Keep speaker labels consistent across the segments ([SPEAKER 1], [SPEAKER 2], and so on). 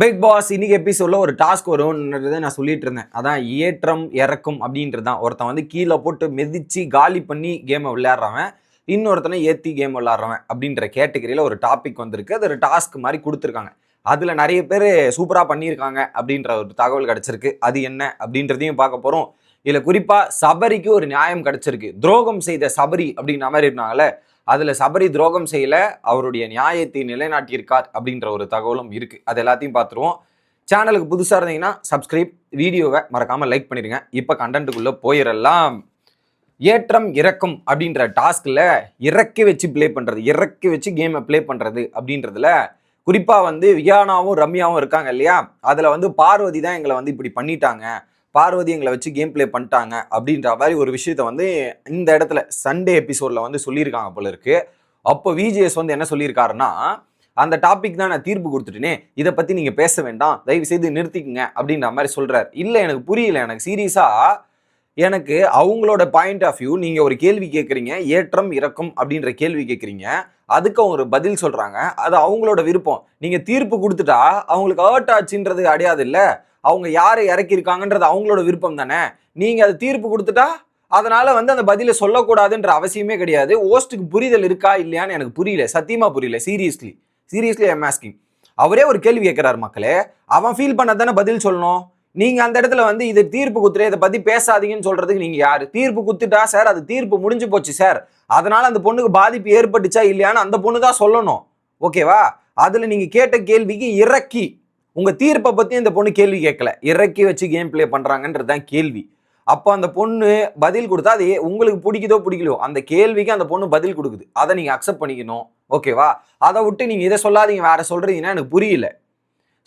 [SPEAKER 1] Big pass இன்னைக்கு எபிசோடில் ஒரு டாஸ்க் வரும்ன்றதை நான் சொல்லிட்டு இருந்தேன். அதான் ஏற்றம் இறக்கும் அப்படின்றது தான் ஒருத்தன் வந்து கீழே போட்டு மிதித்து காலி பண்ணி கேமை விளையாடுறவன் இன்னொருத்தனை ஏற்றி கேம் விளையாடுறவன் அப்படின்ற கேட்டகரியில் ஒரு டாபிக் வந்திருக்கு. அது ஒரு டாஸ்க் மாதிரி கொடுத்துருக்காங்க. அதில் நிறைய பேர் சூப்பராக பண்ணியிருக்காங்க அப்படின்ற ஒரு தகவல் கிடச்சிருக்கு. அது என்ன அப்படின்றதையும் பார்க்க போகிறோம் இதில் குறிப்பாக சபரிக்கு ஒரு நியாயம் கிடச்சிருக்கு. துரோகம் செய்த சபரி அப்படின்ற மாதிரி இருந்தாங்களே அதில் சபரி துரோகம் செய்யல அவருடைய நியாயத்தை நிலைநாட்டியிருக்கார் அப்படின்ற ஒரு தகவலும் இருக்குது அது எல்லாத்தையும் பார்த்துருவோம். சேனலுக்கு புதுசாக இருந்தீங்கன்னா சப்ஸ்கிரைப் வீடியோவை மறக்காமல் லைக் பண்ணிடுங்க இப்போ கண்டென்ட்டுக்குள்ளே போயிடலாம் ஏற்றம் இறக்கம் அப்படின்ற டாஸ்கில் இறக்கி வச்சு ப்ளே பண்ணுறது இறக்கி வச்சு கேமை ப்ளே பண்ணுறது அப்படின்றதுல குறிப்பாக வந்து வியானாவும் ரம்யாவும் இருக்காங்க இல்லையா? அதில் வந்து பார்வதி தான் எங்களை வந்து இப்படி பண்ணிட்டாங்க. பார்வதி எங்களை வச்சு கேம் ப்ளே பண்ணிட்டாங்க அப்படின்ற மாதிரி ஒரு விஷயத்த வந்து இந்த இடத்துல சண்டே எபிசோடில் வந்து சொல்லியிருக்காங்க போல இருக்கு. அப்போ விஜிஎஸ் வந்து என்ன சொல்லியிருக்காருன்னா அந்த டாபிக் தான் நான் தீர்ப்பு கொடுத்துட்டேனே இதை பற்றி நீங்கள் பேச வேண்டாம் தயவு செய்து நிறுத்திக்கங்க அப்படின்ற மாதிரி சொல்கிறார் இல்லை எனக்கு புரியல எனக்கு சீரியஸாக எனக்கு அவங்களோட பாயிண்ட் ஆஃப் வியூ நீங்கள் ஒரு கேள்வி கேட்குறீங்க ஏற்றம் இறக்கம் அப்படின்ற கேள்வி கேட்குறீங்க. அதுக்கு அவங்க ஒரு பதில் சொல்கிறாங்க அது அவங்களோட விருப்பம். நீங்கள் தீர்ப்பு கொடுத்துட்டா அவங்களுக்கு ஹர்ட் ஆச்சுன்றது அடையாது இல்லை. அவங்க யாரை இறக்கியிருக்காங்கன்றது அவங்களோட விருப்பம் தானே? நீங்கள் அது தீர்ப்பு கொடுத்துட்டா அதனால வந்து அந்த பதிலை சொல்லக்கூடாதுன்ற அவசியமே கிடையாது. ஓஸ்ட்டுக்கு புரிதல் இருக்கா இல்லையான்னு எனக்கு புரியல. சத்தியமாக புரியல. சீரியஸ்லி. சீரியஸ்லி எம் ஆஸ்கிங் அவரே ஒரு கேள்வி கேட்குறாரு மக்களே. அவன் ஃபீல் பண்ண தானே பதில் சொல்லணும்? நீங்கள் அந்த இடத்துல வந்து இது தீர்ப்பு குத்துற இதை பற்றி பேசாதீங்கன்னு சொல்கிறதுக்கு நீங்கள் யார்? தீர்ப்பு குத்துட்டா சார் அது தீர்ப்பு முடிஞ்சு போச்சு சார் அதனால் அந்த பொண்ணுக்கு பாதிப்பு ஏற்பட்டுச்சா இல்லையான்னு அந்த பொண்ணு தான் சொல்லணும். ஓகேவா அதில் நீங்கள் கேட்ட கேள்விக்கு இறக்கி உங்கள் தீர்ப்பை பற்றி இந்த பொண்ணு கேள்வி கேட்கல. இறக்கி வச்சு கேம் ப்ளே பண்ணுறாங்கன்றது தான் கேள்வி. அப்போ அந்த பொண்ணு பதில் கொடுத்தா அது உங்களுக்கு பிடிக்குதோ பிடிக்கலையோ அந்த கேள்விக்கு அந்த பொண்ணு பதில் கொடுக்குது. அதை நீங்கள் அக்செப்ட் பண்ணிக்கணும். ஓகேவா அதை விட்டு நீங்கள் இதை சொல்லாதீங்க. வேற சொல்கிறீங்கன்னா எனக்கு புரியல.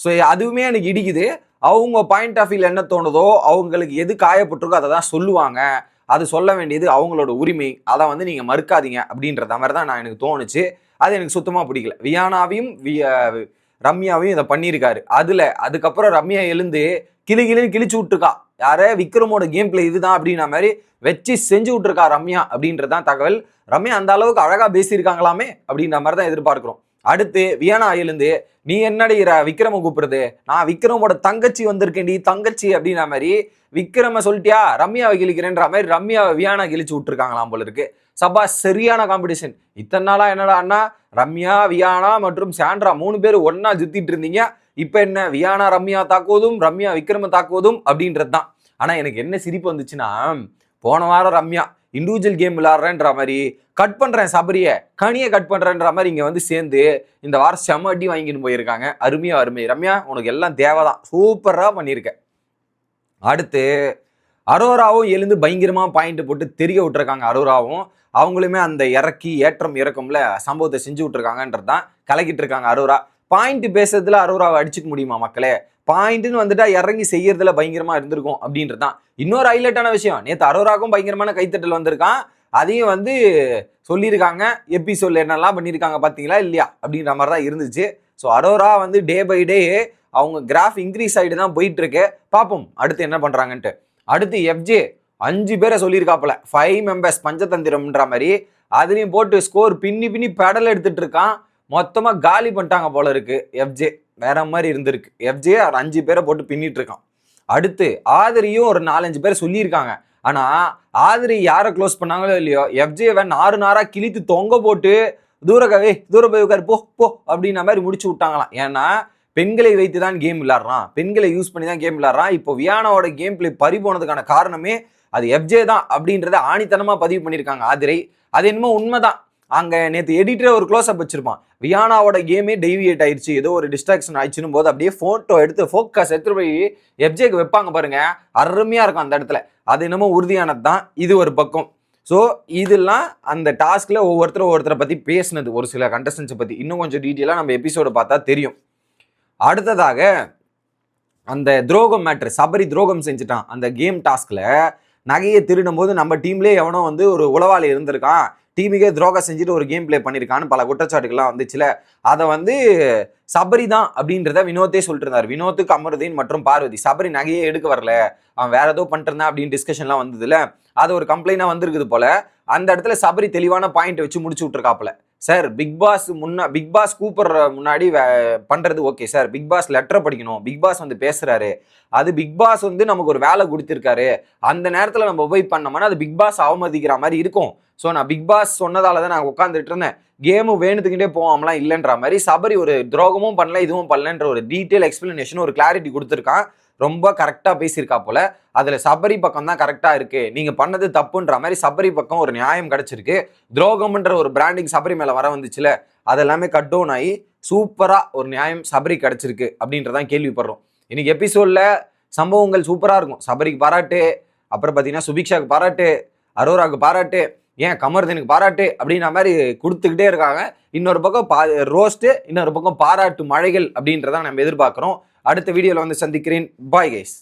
[SPEAKER 1] ஸோ அதுவுமே எனக்கு இடிக்குது. அவங்க பாயிண்ட் ஆஃப் வியூல என்ன தோணுதோ அவங்களுக்கு எது காயப்பட்டிருக்கோ அதை தான் சொல்லுவாங்க. அது சொல்ல வேண்டியது அவங்களோட உரிமை. அதை வந்து நீங்கள் மறுக்காதீங்க அப்படின்றத மாதிரி தான் நான் எனக்கு தோணுச்சு. அது எனக்கு சுத்தமாக பிடிக்கல. வியானாவையும் வி- ரம்யாவையும் இதை பண்ணியிருக்காரு. அதில் அதுக்கப்புறம் ரம்யா எழுந்து கிளி கிளின்னு கிழிச்சு விட்டுருக்கா. யார விக்ரமோட கேம் பிளே இதுதான் அப்படின்ற மாதிரி வச்சு செஞ்சு விட்டுருக்கா ரம்யா அப்படின்றது தான் தகவல். ரம்யா அந்த அளவுக்கு அழகாக பேசியிருக்காங்களாமே அப்படின்ற மாதிரி தான் எதிர்பார்க்குறோம். அடுத்து வியானா எழுந்து நீ என்னடி விக்ரம கூப்பிடுறது? நான் விக்ரமோட தங்கச்சி வந்திருக்கேன் நீ தங்கச்சி அப்படின்ற மாதிரி விக்ரம சொல்லிட்டியா? ரம்யாவை கிழிக்கிறேன்ற மாதிரி ரம்யாவை வியானா கிழிச்சு விட்டுருக்காங்களாம் போல இருக்கு. சபா சரியான காம்படிஷன் இத்தனை நாளா என்னடா அண்ணா? ரம்யா வியானா மற்றும் சாண்ட்ரா மூணு பேர் ஒன்னா சுத்திட்டு இருந்தீங்க. இப்போ என்ன? வியானா ரம்யா தாக்குவதும் ரம்யா விக்ரம தாக்குவதும் அப்படின்றது தான் ஆனா எனக்கு என்ன சிரிப்பு வந்துச்சுன்னா போன வாரம் ரம்யா இண்டிவிஜுவல் கேம் விளாட்றேன்ற மாதிரி கட் பண்ணுறேன் சபரியை கனியை கட் பண்ணுறேன்ற மாதிரி இங்கே வந்து சேர்ந்து இந்த வாரம் செம அடி வாங்கிட்டு போயிருக்காங்க. அருமையாக அருமை. ரம்யா உனக்கு எல்லாம் தேவை தான் சூப்பராக பண்ணியிருக்க. அடுத்து அரோராவும் எழுந்து பயங்கரமாக பாயிண்ட் போட்டு தெரிய விட்டுருக்காங்க அரோராவும். அவங்களுமே அந்த இறக்கி ஏற்றம் இறக்கம்ல சம்பவத்தை செஞ்சு விட்டுருக்காங்கன்றது தான் கலக்கிட்டு இருக்காங்க அரோரா. பாயிண்ட் பேசுறதுல அரோராவை அடிச்சுக்க முடியுமா மக்களே? பாயிண்ட்னு வந்துட்டா இறங்கி செய்யறதுல பயங்கரமா இருந்திருக்கும் அப்படின்றது தான் இன்னொரு ஹைலைட்டான விஷயம் நேற்று அரோராக்கும் பயங்கரமான கைத்தட்டல் வந்திருக்கான். அதையும் வந்து சொல்லியிருக்காங்க. எபிசோட்ல என்னெல்லாம் பண்ணியிருக்காங்க பார்த்தீங்களா? இல்லையா? அப்படின்ற மாதிரி தான் இருந்துச்சு. ஸோ அரோரா வந்து டே பை டே அவங்க கிராஃப் இன்க்ரீஸ் ஆகிட்டு தான் போயிட்டு இருக்கு பார்ப்போம். அடுத்து என்ன பண்ணுறாங்கன்ட்டு அடுத்து எஃப்ஜே அஞ்சு பேரை சொல்லியிருக்காப்புல. ஃபைவ் மெம்பர்ஸ் பஞ்சதந்திரம்ன்ற மாதிரி. அதுலேயும் போட்டு ஸ்கோர் பின்னி பின்னி பெடல் எடுத்துட்டு இருக்கான். மொத்தமாக காலி பண்ணிட்டாங்க போல இருக்கு எஃப்ஜே வேற மாதிரி இருந்திருக்கு. எஃப்ஜே அஞ்சு பேரை போட்டு பின்னிட்டு இருக்கான். அடுத்து ஆதிரியும் ஒரு நாலஞ்சு பேர் சொல்லியிருக்காங்க. ஆனா ஆதிரி யாரை க்ளோஸ் பண்ணாங்களோ இல்லையோ எஃப்ஜேவை நாறு நாரா கிழித்து தொங்க போட்டு தூரகவே தூர போய் உட்காரு போ போ அப்படின்ன மாதிரி முடிச்சு விட்டாங்களாம். ஏன்னா பெண்களை வைத்து தான் கேம் விளாட்றான் பெண்களை யூஸ் பண்ணி தான் கேம் விளாட்றான் இப்போ வியானாவோட கேம் பிளே பறி போனதுக்கான காரணமே அது எஃப்ஜே தான் அப்படின்றத ஆணித்தனமாக பதிவு பண்ணியிருக்காங்க ஆதிரை. அது என்னமோ உண்மைதான். அங்கே நேற்று எடிட்டர் ஒரு க்ளோஸ் அப் வச்சிருப்பான். வியானாவோட கேமே டெவியேட் ஆயிடுச்சு. ஏதோ ஒரு டிஸ்ட்ராக்ஷன் ஆயிடுச்சுன்னு போது அப்படியே ஃபோட்டோ எடுத்து ஃபோக்கஸ் எடுத்து போய் எஃப்ஜேக்கு வைப்பாங்க பாருங்க. அருமையாக இருக்கும் அந்த இடத்துல. அது என்னமோ உறுதியானது தான். இது ஒரு பக்கம். ஸோ இதெல்லாம் அந்த டாஸ்கில் ஒவ்வொருத்தரும் ஒவ்வொருத்தரை பற்றி பேசினது. ஒரு சில கண்டஸ்டன்ஸை பற்றி இன்னும் கொஞ்சம் டீட்டெயிலாக நம்ம எபிசோடு பார்த்தா தெரியும். அடுத்ததாக அந்த துரோகம் மேட்ரு சபரி துரோகம் செஞ்சுட்டான். அந்த கேம் டாஸ்கில் நகையை திருடும் போது நம்ம டீம்லேயே எவனோ வந்து ஒரு உளவாளி இருந்திருக்கான். டீமுக்கே துரோகம் செஞ்சுட்டு ஒரு கேம் ப்ளே பண்ணியிருக்கான்னு பல குற்றச்சாட்டுகள்லாம் வந்துச்சுல அதை வந்து சபரி தான் அப்படின்றத வினோத்தே சொல்லிட்டு இருந்தார் வினோத்துக்கு அமருதீன் மற்றும் பார்வதி. சபரி நகையே எடுக்க வரல. அவன் வேற ஏதோ பண்ணிட்டு இருந்தான் அப்படின்னு டிஸ்கஷன்லாம் வந்ததுல. அது ஒரு கம்ப்ளைண்டாக வந்திருக்குது போல. அந்த இடத்துல சபரி தெளிவான பாயிண்ட் வச்சு முடிச்சு விட்டுருக்காப்புல. சார் பிக் பாஸ் முன்னா பிக் பாஸ் கூப்பிடுற முன்னாடி வே- ஓகே சார். பிக் பாஸ் லெட்டரை படிக்கணும். பிக் பாஸ் வந்து பேசுகிறாரு அது பிக் பாஸ் வந்து நமக்கு ஒரு வேலை கொடுத்துருக்காரு. அந்த நேரத்தில் நம்ம போய் பண்ணோம்னா அது பிக் பாஸ் அவமதிக்கிற மாதிரி இருக்கும். ஸோ நான் பிக் பாஸ் சொன்னதால தான் நான் உட்காந்துட்டு இருந்தேன். கேமு வேணுத்துக்கிட்டே போவாமலாம் இல்லைன்ற மாதிரி சபரி ஒரு துரோகமும் பண்ணல இதுவும் பண்ணலன்ற ஒரு டீட்டெயில் எக்ஸ்பிளனேஷன் ஒரு கிளாரிட்டி கொடுத்துருக்கான். ரொம்ப கரெக்டாக பேசியிருக்கா போல. அதில் சபரி பக்கம் தான் கரெக்டாக இருக்குது நீங்கள் பண்ணது தப்புன்ற மாதிரி சபரி பக்கம் ஒரு நியாயம் கிடச்சிருக்கு. துரோகம்ன்ற ஒரு பிராண்டிங் சபரி மேலே வர வந்துச்சுல அதெல்லாமே கட் டவுன் ஆகி சூப்பராக ஒரு நியாயம் சபரி கிடச்சிருக்கு அப்படின்றதான் கேள்விப்படுறோம். இன்னைக்கு எபிசோடில் சம்பவங்கள் சூப்பராக இருக்கும். சபரிக்கு பாராட்டு அப்புறம் பார்த்தீங்கன்னா சுபிக்ஷாக்கு பாராட்டு அரோராவுக்கு பாராட்டு ஏன் கமர்தனுக்கு பாராட்டு அப்படின்ற மாதிரி கொடுத்துக்கிட்டே இருக்காங்க. இன்னொரு பக்கம் பா ரோஸ்ட்டு இன்னொரு பக்கம் பாராட்டு மழைகள் அப்படின்றத நம்ம எதிர்பார்க்குறோம். அடுத்த வீடியோவில் வந்து சந்திக்கிறேன். Bye guys